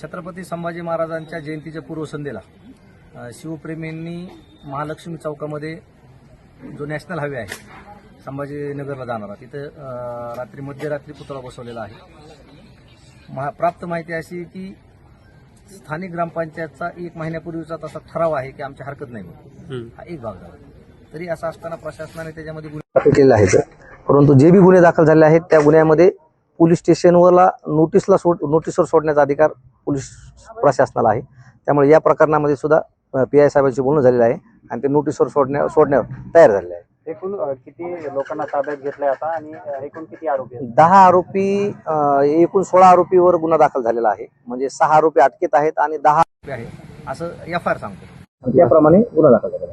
छत्रपती संभाजी महाराजांच्या जयंतीच्या पूर्वसंध्येला शिवप्रेमींनी महालक्ष्मी चौकामध्ये जो नॅशनल हायवे आहे संभाजीनगरला जाणारा तिथं रात्री मध्यरात्री पुतळा बसवलेला आहे. महा प्राप्त माहिती अशी आहे की स्थानिक ग्रामपंचायतचा एक महिन्यापूर्वीचा तसा ठराव आहे की आमची हरकत नाही म्हणून. हा एक भाग झाला. तरी असं असताना प्रशासनाने त्याच्यामध्ये गुन्हे दाखल केलेला आहे परंतु जे बी गुन्हे दाखल झाले आहेत त्या गुन्ह्यामध्ये पोलीस स्टेशनवरला नोटीसला सोड नोटीसवर सोडण्याचा अधिकार पोलीस प्रशासनाला आहे. त्यामुळे या प्रकरणामध्ये सुद्धा पी आय साहेबांशी बोलणं झालेलं आहे आणि ते नोटीसवर सोडण्या सोडण्यावर तयार झालेले आहे. एकूण किती लोकांना ताब्यात घेतलंय आता आणि एकूण किती आरोपी आहेत? दहा आरोपी एकूण सोळा आरोपीवर गुन्हा दाखल झालेला आहे. म्हणजे सहा आरोपी अटकेत आहेत आणि दहा आरोपी आहे असं एफ आय आर सांगतो. त्याप्रमाणे गुन्हा दाखल आहे.